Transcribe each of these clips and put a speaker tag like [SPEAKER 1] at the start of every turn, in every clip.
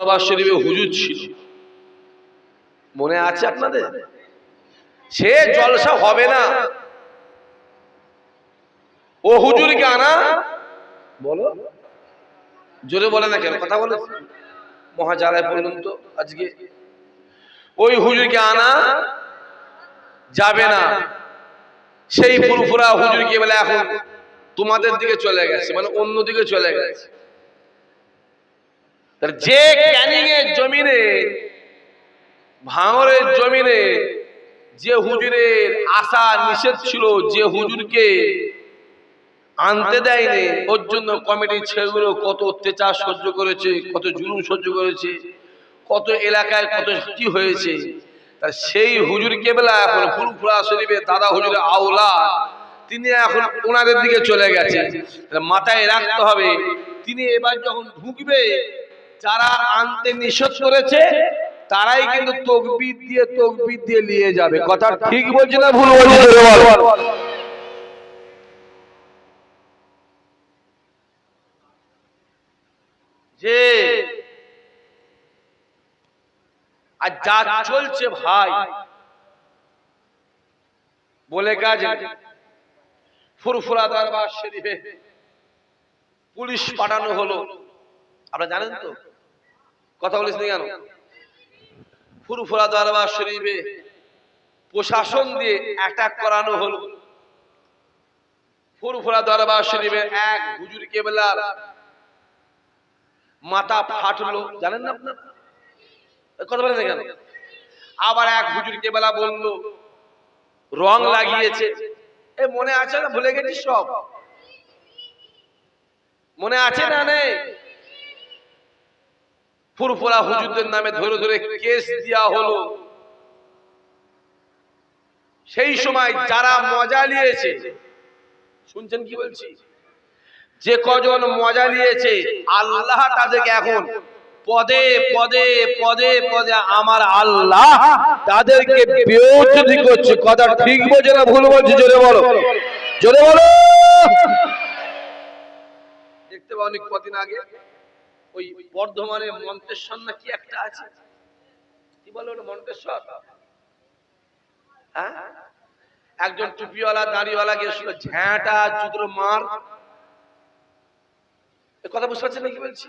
[SPEAKER 1] শরীফে হুজুর ছিল। মনে আছে আপনাদের? সে জলসা হবে না। ও হুজুরকে আনা? বলো। জোরে বলে না কেন কথা বলে। মহাজালায় পড়লুন তো আজকে। ওই হুজুরকে আনা যাবে না। সেই ফুরফুরা হুজুরকে বলে, এখন তোমাদের দিকে চলে গেছে। মানে অন্য দিকে চলে গেছে। যে ক্যানিং এর জমিনে, ভাঙরের জমিনে যে হুজুরের আশা নিষেধ ছিল, যে হুজুরকে আনতে দেয়নি, ওর জন্য কমিটির ছেলেগুলো কত অত্যাচার সহ্য করেছে, কত জুলুম সহ্য করেছে, কত এলাকায় কত কি হয়েছে। তা সেই হুজুর কেবলা এখন ফুলফুলা শরীফে দাদা হুজুর আওলা, তিনি এখন ওনাদের দিকে চলে গেছে। মাথায় রাখতে হবে, তিনি এবার যখন ঢুকবে যারা আনতে নিষেধ করেছে, তারাই কিন্তু তকবির দিয়ে তকবির দিয়ে নিয়ে যাবে। কথা ঠিক বলছে না ভুল বলছে? যে আর যা চলছে ভাই, বলে কাজ ফুরফুরা দরবার শরীফে পুলিশ পাঠানো হলো। আপনারা জানেন তো? কথা বলিস নি কেন? ফুরফুরা দরবার শরীফে প্রশাসন দিয়ে অ্যাটাক করানো হলো। ফুরফুরা দরবার শরীফে এক হুজুর কেবলার মাথা ফাটলো। জানেন না আপনারা? কথা বলেন কেন? আবার এক হুজুর কেবলা বলল, রং লাগিয়েছে। এ মনে আছে না? ভুলে গেছি সব? মনে আছে না নেই? ফুরফুরা হুজুরদের নামে ধরে ধরে কেস দেওয়া হলো। সেই সময় যারা মজা নিয়েছে, শুনছেন কি বলছি? যে কজন মজা নিয়েছে, আল্লাহ তাদেরকে এখন পদে পদে পদে পদে আমার আল্লাহ তাদেরকে বেউচুতি করছে। কথা ঠিক বলছে না ভুল বলছে? জোরে বলো। জোরে বলো। দেখতে পাও অনেক কদিন আগে? ওই বর্ধমানে মন্তেশ্বর না কি একটা আছে? কি বলে ওটা, মন্তেশ্বর? হ্যাঁ? একজন টুপিওয়ালা, দাড়িওয়ালা গেছিল, ঝ্যাঁটা, জুতোর মার। কথা বুঝতে পারছেন না কি বলছি?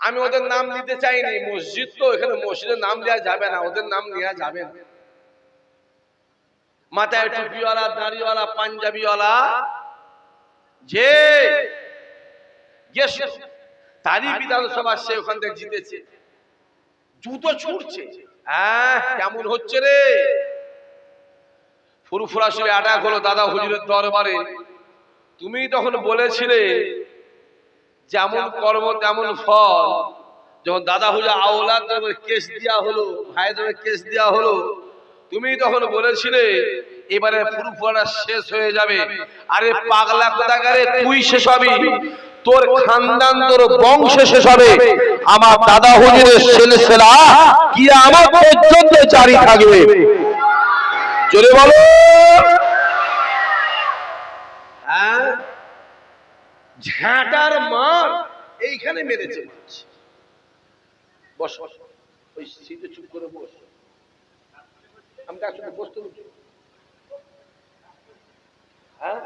[SPEAKER 1] আমি ওদের নাম নিতে চাইনি, মসজিদ তো, এখানে মসজিদের নাম দেওয়া যাবে না, ওদের নাম নেওয়া যাবে না। মাথায় টুপিওয়ালা, দাড়িওয়ালা, পাঞ্জাবিওয়ালা, যে গেছিল তারই বিধানসভা সে ওখান থেকে জিতেছে। জুতো ছুটছে। হ্যাঁ কেমন হচ্ছে রে? ফুরফুরা শিবে আটাক হলো দাদা হুজুরের দরবারে। তুমি তখন বলেছিলে যেমন কর্ম তেমন ফল। যখন দাদা হুজুর আওলাদ কেস দেওয়া হলো ভাই ভাইদের কেস দেওয়া হলো। তুমি তখন বলেছিলে এবারে ফুরফুরা শেষ হয়ে যাবে। আরে পাগলা কোথাকারে তুই শেষ হবি? তোর খানদান তোর বংশ শেষ হবে। আমার দাদা হুজুরের সিলসিলা কি আমার পর্যন্ত জারি থাকবে। জোরে বলো। হ্যাঁ? ঝাঁটার মার এইখানে মেরেছে বস বস, ওই সিটে চুপ করে বস। আমি তার সাথে বসতে হ্যাঁ?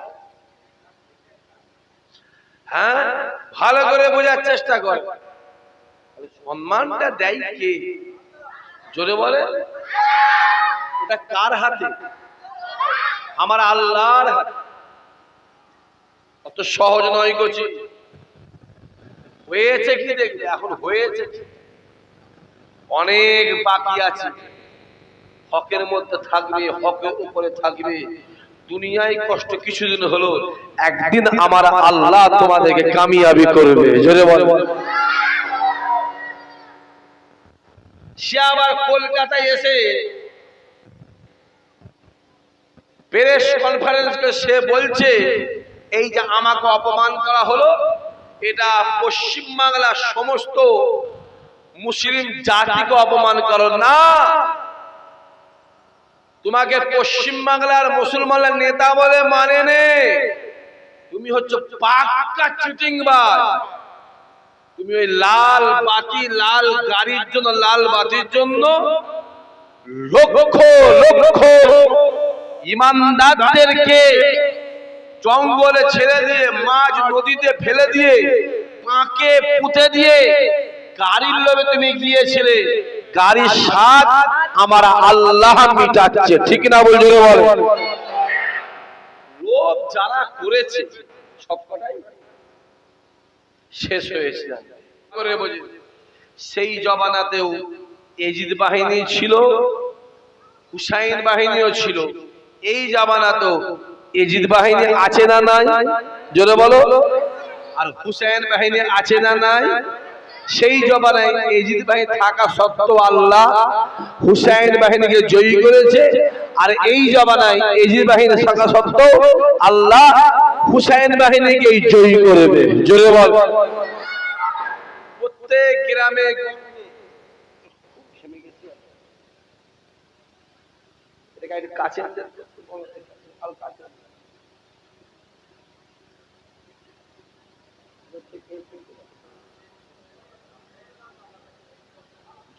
[SPEAKER 1] হ্যাঁ? ভালো করে বোঝার চেষ্টা কর। সম্মানটা দেয় কে? জোরে বলে। এটা কার হাতে? আমার আল্লাহর হাতে। অত সহজ নয় করছি হয়েছে কি দেখবে এখন হয়েছে কি? অনেক বাকি আছে। হকের মধ্যে থাকবে হকের উপরে থাকবে। দুনিয়ায় কষ্ট কিছুদিন হলো একদিন আমার আল্লাহ তোমাদেরকে কামিয়াবি করবে। জোরে বল সে আবার কলকাতায় এসে প্রেস কনফারেন্স করে সে বলছে এই যে আমাকে অপমান করা হলো এটা পশ্চিম বাংলার সমস্ত মুসলিম জাতিকে অপমান করো না। তোমাকে পশ্চিম বাংলার মুসলমানের নেতা বলে মানে নে তুমি হচ্ছে পাক্কা চিটিংবাজ তুমি ওই লাল বাতি, লাল গাড়ির জন্য, লাল বাতির জন্য লক্ষ লক্ষ ইমানদারদেরকে জঙ্গলে ছেড়ে দিয়ে মাছ নদীতে ফেলে দিয়ে পাকে পুঁতে দিয়ে গাড়ির লোভে তুমি গিয়েছিলে। গাড়ির স্বাদ আমার আল্লাহ মিটাচ্ছে। ঠিক না বলছো বল। লোভ যারা করেছে শেষ হয়েছে। করে সেই জবানাতেও এজিদ বাহিনী ছিল, হুসাইন বাহিনীও ছিল। এই জামানাতেও এজিদ বাহিনী আছে না নাই? জোরে বলো। আর হুসাইন বাহিনী আছে না নাই? সেই জবানায় এজিদ বাহিনী থাকা সত্ত্বেও আল্লাহ হুসাইন বাহিনীকে জয়ী করেছে। আর এই জবানায় এজিদ বাহিনী থাকা সত্ত্বেও আল্লাহ হুসাইন বাহিনীকে জয়ী করবে। জোরে বল। প্রত্যেক গ্রামে কাছে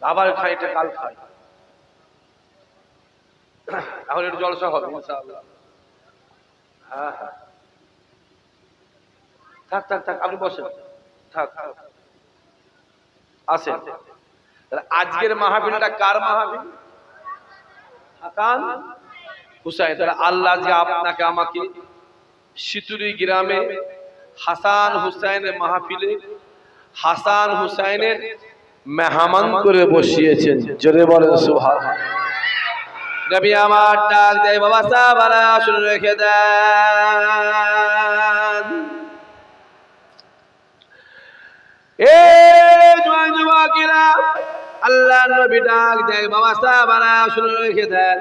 [SPEAKER 1] আবার খাই এটা কাল খাই। তাহলে একটু জলসা হবে ইনশাআল্লাহ। হ্যাঁ হ্যাঁ। থাক থাক থাক আপনি বসেন। থাক আসেন। তাহলে আজকের মাহফিলটা কার মাহফিল? হাকান হুসাইন তাহলে আল্লাহ যে আপনাকে আমাকে সিতুরি গ্রামে হাসান হুসাইনের মাহফিলে হাসান হুসাইনের মেহমান করে বসিয়েছেন। জোরে বলেন সুবহান নবী আমার ডাক দেয় বাবা সাহাবারা শুনে রেখে দেন। এ জোয়ান যুবকেরা আল্লাহ নবী ডাক দেয় বাবা সাহাবারা শুনে রেখে দেন।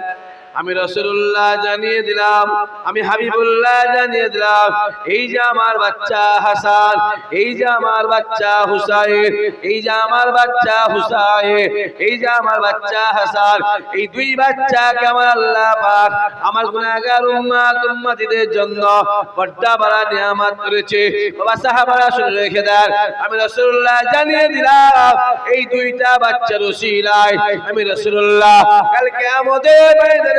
[SPEAKER 1] আমি রসুল্লাহ জানিয়ে দিলাম, আমি হাবিবুল্লাহ জানিয়ে দিলাম, এই যে আমার বাচ্চা হাসান, এই যে আমার বাচ্চা হুসাইন, এই যে আমার বাচ্চা হুসাইন, এই যে আমার বাচ্চা হাসান, এই দুই বাচ্চাকে আমার আল্লাহ পাক আমার গুনাহগার উম্মাত উম্মতিদের জন্য বড্ডা বড় নিয়ামত করেছে। বাবা সাহাবারা শুনে রেখে দেন, আমি রাসূলুল্লাহ জানিয়ে দিলাম, এই দুইটা বাচ্চার ওসিলায় আমি রাসূলুল্লাহ কাল কিয়ামতের ময়দানে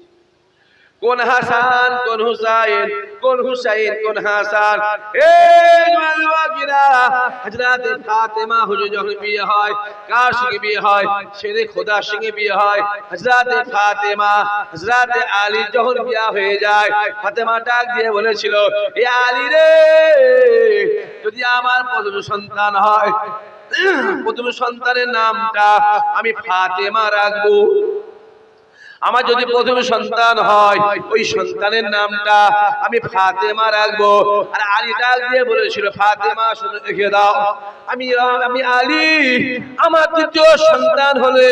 [SPEAKER 1] কোন হাসান, কোন হুসাইন কোন হুসাইন, কোন হাসান। এ জওয়ানরা হযরত ফাতেমা হুজুর যখন বিয়ে হয়, কার সঙ্গে বিয়ে হয়? শেরে খোদার সঙ্গে বিয়ে হয়। হযরত ফাতেমা, হযরত আলী যখন বিয়ে হয়ে যায়, ফাতেমা ডাক দিয়ে বলেছিল, এ আলী রে, যদি আমার প্রথম সন্তান হয়, প্রথম সন্তানের নামটা আমি ফাতেমা রাখব। আমার যদি প্রথম সন্তান হয় ওই সন্তানের নামটা আমি ফাতেমা রাখব। আর আলী ডাক দিয়ে বলেছিল ফাতেমা শুনে রেখে দাও। আমি আমি আলী আমার দ্বিতীয় সন্তান হলে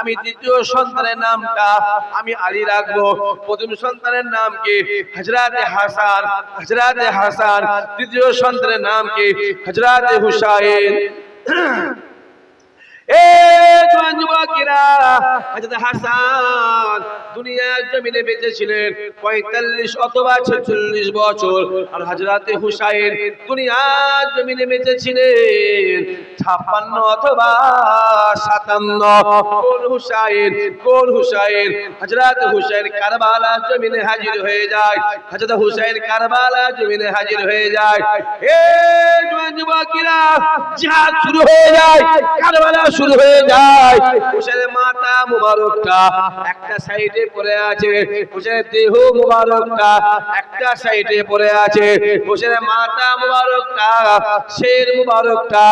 [SPEAKER 1] আমি দ্বিতীয় সন্তানের নামটা আমি আলী রাখব। প্রথম সন্তানের নাম কি? হজরাতে হাসান। হজরাতে হাসান। দ্বিতীয় সন্তানের নাম কি? হজরাতে হুসাইন। এ যুবকেরা হাসান দুনিয়ার জমিনে বেঁচে ছিলেন 45 অথবা 46 বছর, আর হযরত হুসাইন দুনিয়ার জমিনে বেঁচে ছিলেন 56 অথবা 57 কোন হুসাইন কোন হুসাইন? কারবালা জমিনে হাজির হয়ে যায় হযরত হুসাইন কারবালা জমিনে হাজির হয়ে যায়। এ যুবকেরা, জিহাদ শুরু হয়ে যায় কারবালা শুরু হয়ে যায়। হুসেনের মাথা মুবারকটা একটা সাইডে পড়ে আছে। হুসেনের দেহ মুবারকটা একটা সাইডে পড়ে আছে। হুসেনের মাথা মুবারকটা, শের মুবারকটা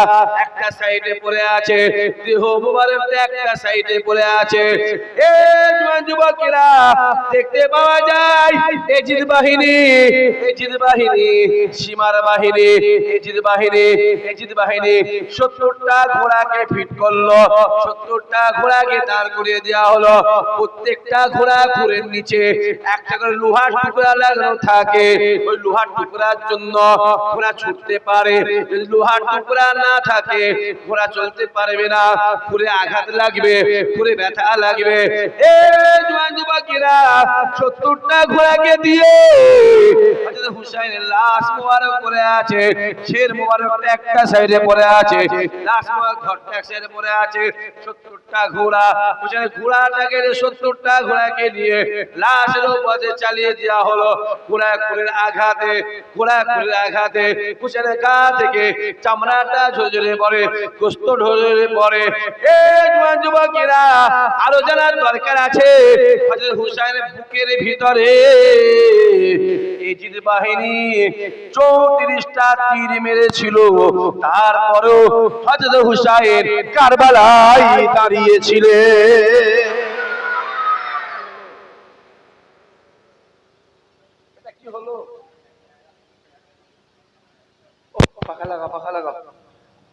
[SPEAKER 1] একটা সাইডে পড়ে আছে। দেহ মুবারকটা একটা সাইডে পড়ে আছে। এ যুবকেরা দেখতে পাওয়া যায়, এজিদ বাহিনী এজিদ বাহিনী, সীমার বাহিনী, এজিদ বাহিনী এজিদ বাহিনী, সত্তরটা ঘোড়াকে ফিট করল। সত্তরটা ঘোড়াকে দাঁড় করিয়ে দেওয়া হলো। প্রত্যেকটা ঘোড়া ঘুরের নিচে একটা করে লোহার টুকরা লাগানো থাকে। ওই লোহার টুকরার জন্য ঘোড়া ছুটতে পারে। লোহার টুকরা না থাকে, ঘোড়া চলতে পারবে না। ঘুরে আঘাত লাগবে, ঘুরে ব্যথা লাগবে। এ জোয়ান যুবকেরা সত্তরটা ঘোড়াকে দিয়ে হুসাইনের লাশ মোবারক পড়ে আছে। শের মোবারকটা একটা সাইডে পড়ে আছে। লাশ মোবারক ঘরটা এক সাইডে পড়ে আছে সত্তরটা ঘোড়া। হুসাইনের ঘোড়াটাকে সত্তরটা ঘোড়াকে নিয়ে লাশের উপরে চালিয়ে দেওয়া হলো। ঘোড়া কুলের আঘাতে ঘোড়া কুলের আঘাতে হুসাইনের গা থেকে চামড়াটা ঝরে ঝরে পড়ে, গোস্ত ঢরে পড়ে। এ জোয়ান যুবকেরা আরও জানার দরকার আছে? হযরত হুসাইনের বুকের ভিতরে এজিদ বাহিনী চৌত্রিশটা তীর মেরেছিল। তারপরেও হযরত হুসাইন কারবালায় দাঁড়িয়েছিলেন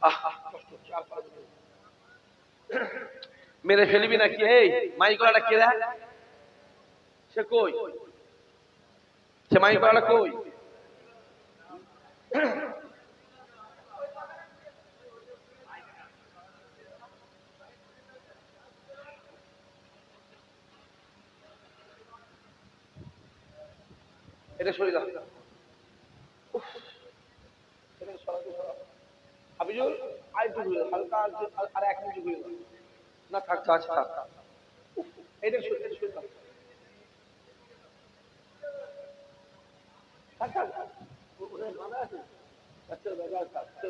[SPEAKER 1] পাখা। মেরে ফেলবি নাকি? এই মাই গলাটা কে রে? সে কই? সে মাই গলাটা কই? এটা শরীর। হাবিজুল আর হালকা আর এক না থাক এটা সরে এটা বাঁধা আছে? আচ্ছা, আচ্ছা,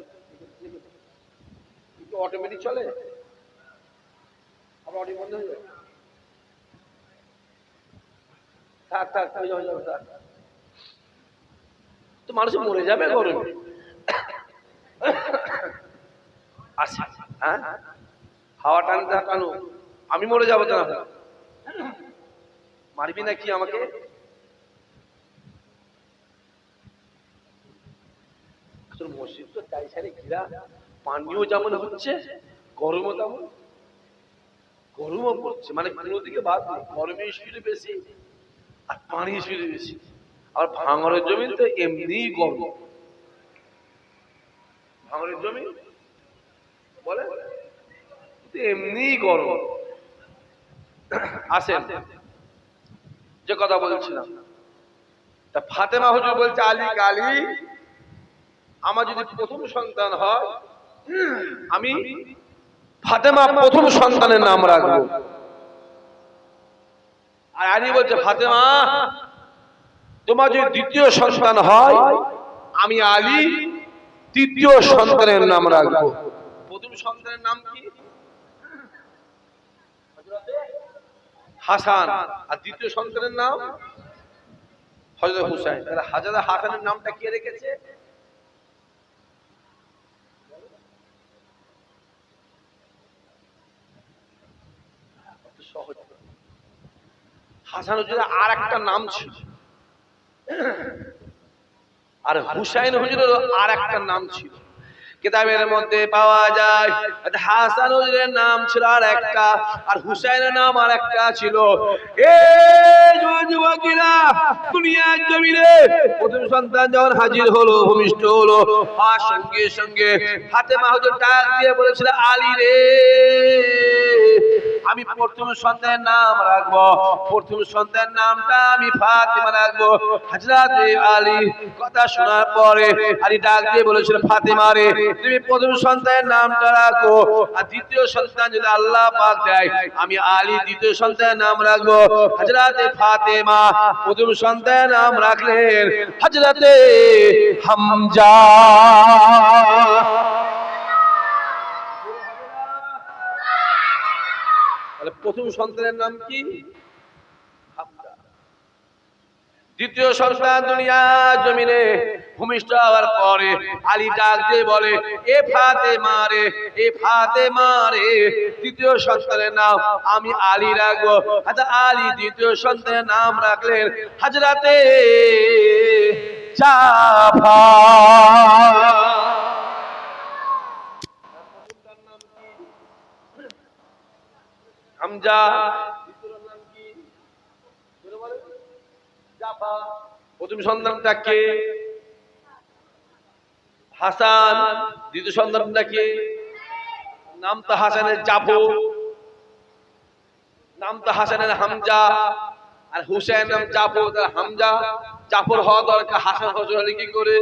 [SPEAKER 1] অটোমেটিক চলে? আবার অডিও বন্ধ হয়ে যায়? থাক যাবে যাবে থাক। তো মানুষ মরে যাবে গরমে আসে হ্যাঁ? হাওয়া টানতে টানো, আমি মরে যাব তো না। মারবি নাকি আমাকে? মসজিদ তো চাই সারে ঘিরা পানিও যেমন হচ্ছে, গরমও তেমন। গরমও পড়ছে মানে কোনো দিকে বাদ গরমের স্পিডে বেশি, আর পানি স্পিডে বেশি। আর ভাঙরের জমি তো এমনিই গরম ভাঙরের জমি বলে গরম। যে কথা বলছিলাম। তা ফাতেমা হুজুর বলছে, আলী আমার যদি প্রথম সন্তান হয়, আমি ফাতেমা প্রথম সন্তানের নাম রাখব। আর আলী বলছে, ফাতেমা তোমার যদি দ্বিতীয় সন্তান হয়, আমি আলী তৃতীয় সন্তানের নাম রাখব। প্রথম সন্তানের নাম কি? হাসান। আর দ্বিতীয় সন্তানের নাম? হজরত হুসাইন। তাহলে হাজারা হাসানের নামটা কে রেখেছে? হাসান হুজুরের আর একটা নাম ছিল। আর হুসাইন হুজুরের আর একটা নাম ছিল। কিতাবের মধ্যে পাওয়া যায় হাসান হুজুরের নাম ছিল আর একটা আর হুসাইনের নাম আর একটা ছিল। এ যুবকেরা দুনিয়ার জমিনে প্রথম সন্তান যখন হাজির হলো ভূমিষ্ঠ হলো আর সঙ্গে সঙ্গে হাতে মাহুজুর ডাক দিয়ে বলেছিল আলী রে। আমি প্রথম সন্তানের নাম রাখব। প্রথম সন্তানের নামটা আমি ফাতেমা রাখব। হাজরাত আলী কথা শোনার পরে আলী ডাক দিয়ে বলেছিল, ফাতিমা রে, তুমি প্রথম সন্তানের নামটা রাখো। আর দ্বিতীয় সন্তান যদি আল্লাহ পাক দেয়, আমি আলী দ্বিতীয় সন্তানের নাম রাখব। হাজরাতে ফাতেমা প্রথম সন্তানের নাম রাখলেন হাজরাতে হামজা। প্রথম সন্তানের নাম কি। দ্বিতীয় সন্তান দুনিয়া জমিনে ভূমিষ্ঠ হওয়ার পরে আলী ডাক দিয়ে বলে, এ ফাতে মারে এ ফাতে মারে দ্বিতীয় সন্তানের নাম আমি আলী রাখব। হাজা আলী দ্বিতীয় সন্তানের নাম রাখলেন হাজরাতে হামজা। প্রথম সন্তানটা কে? হাসান। দ্বিতীয় সন্তানটা কে? নাম তো হাসানের জাফর। নাম তো হাসানের হামজা। আর হুসেন নাম জাফর। হামজা, জাফর হওয়া দরকার। হাসান হজর হলে কি করে?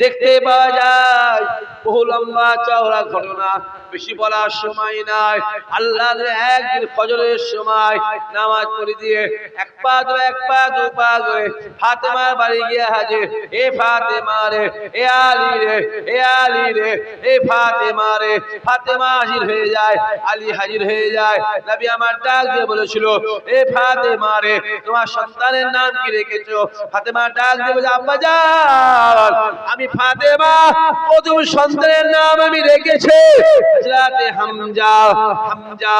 [SPEAKER 1] দেখতে পাওয়া যায়, বহু লম্বা চওড়া ঘটনা, বেশি বলার সময় নাই। আল্লাহর একদিন ফজরের সময় নামাজ পড়ে দিয়ে এক পা দু এক পা দু পা করে ফাতেমার বাড়ি গিয়ে হাজির। এ ফাতেমা রে, এ আলী রে, এ আলী রে, এ ফাতেমা রে। ফাতেমা হাজির হয়ে যায়, আলী হাজির হয়ে যায়। নবী আমার ডাক দিয়ে বলেছিল, এ ফাতেমা রে, তোমার সন্তানের নাম কি রেখেছো? ফাতেমা ডাক দিয়ে বলে, আব্বা যান আমি ফাতেমা, প্রথম সন্তানের নাম আমি রেখেছি। হযরতে হামজা হামজা,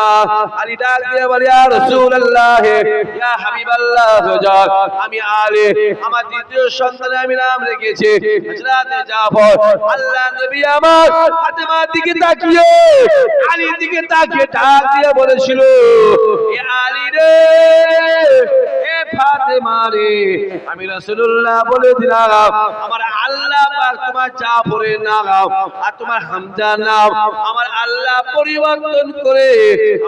[SPEAKER 1] আলী ডাক দিয়ে বলে, ইয়া রাসূলুল্লাহ, ইয়া হাবিবাল্লাহ আমি আলী, আমার দ্বিতীয় সন্তানের আমি নাম রেখেছি। হযরতে জাফর, আল্লাহ নবী আমার দিকে তাকিয়ে আলীর দিকে তাকিয়ে ডাক দিয়ে বলেছিল, এ আলী রে, এ ফাতেমা রে, আমি রাসূলুল্লাহ বলে দিলাম, আমার আল্লাহ পাক তোমার জাফরের নাম, আর তোমার হামজা নাম, আমার আল্লাহ পরিবর্তন করে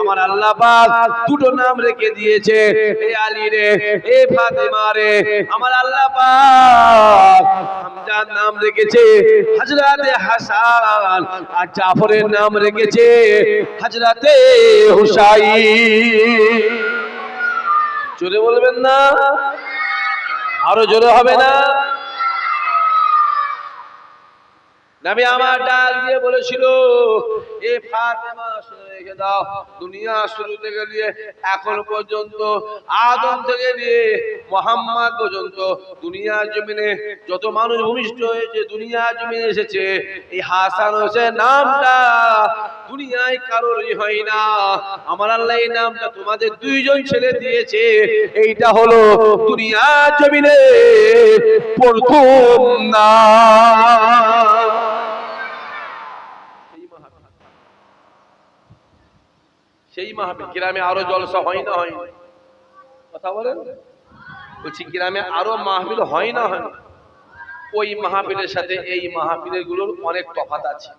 [SPEAKER 1] আমার আল্লাহ পাক দুটো নাম রেখে দিয়েছে। এ আলী রে, এ ফাতেমা রে, আমার আল্লাহ পাক হামজার নাম রেখেছে হযরতে হাসান, আর জাফরের নাম রেখেছে হযরতে হুসাইন। জোরে বলবেন না? আরও জোরে হবে না? নবী আমার ডাল দিয়ে বলেছিল, এ ফাতেমা রেখে দাও। দুনিয়া শুরু থেকে নিয়ে এখন পর্যন্ত, আদম থেকে নিয়ে মোহাম্মদ পর্যন্ত দুনিয়ার জমিনে যত মানুষ ভূমিষ্ঠ হয়েছে, দুনিয়ার জমিনে এসেছে। এই হাসান হোসেন নামটা দুনিয়ায় কারোরই হয় না। আমার আল্লাহ এই নামটা তোমাদের দুইজন ছেলে দিয়েছে। এইটা হলো দুনিয়ার জমিনে প্রথম নাম সেই মাহফিল সেই মাহফিল, গ্রামে আরও জলসা হয় না হয়? কথা বলেন? বলছি, গ্রামে আরও মাহফিল হয় না হয়? ওই মাহফিলের সাথে এই মাহফিলেরগুলোর অনেক তফাত আছে।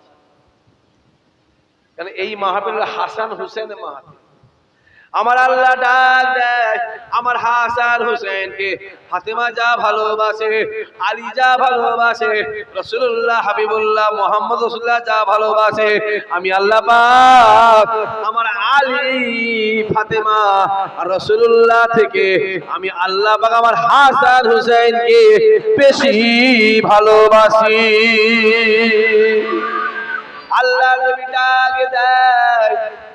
[SPEAKER 1] কারণ এই মাহফিল হাসান হুসেন মাহফিল? আমার আল্লাহ ডাক দেয়, আমার হাসান হুসেনকে। ফাতেমা যা ভালোবাসে, আলী যা ভালোবাসে রসুল্লাহ হাবিবুল্লাহ মোহাম্মদ রসুল্লাহ যা ভালোবাসে, আমি আল্লাহ পাক আমার আলী, ফাতেমা আর রসুল্লাহ থেকে আমি আল্লাহ পাক আমার হাসান হুসেনকে বেশি ভালোবাসি। আল্লাহ নবী ডাক দেয়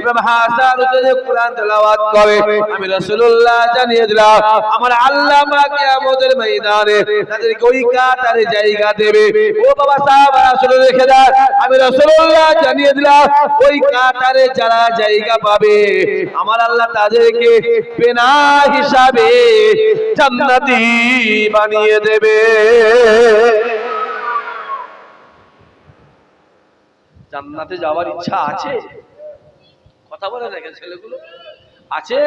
[SPEAKER 1] ইমাম হাসান কোরআন তেলাওয়াত করে। আমি রাসূলুল্লাহ জানিয়ে দিলাম, আমার আল্লাহ কিয়ামতের ময়দানে তাদেরকে ওই কাতারে জায়গা দেবে। ও বাবা রেখে আমি রাসূলুল্লাহ জানিয়ে দিলাম, ওই কাতারে যারা জায়গা পাবে, আমার আল্লাহ তাদেরকে পেনা হিসাবে জান্নাতি বানিয়ে দেবে। জান্নাতে যাওয়ার ইচ্ছা আছে? কথা বলে দেখেন ছেলেগুলো? আছে।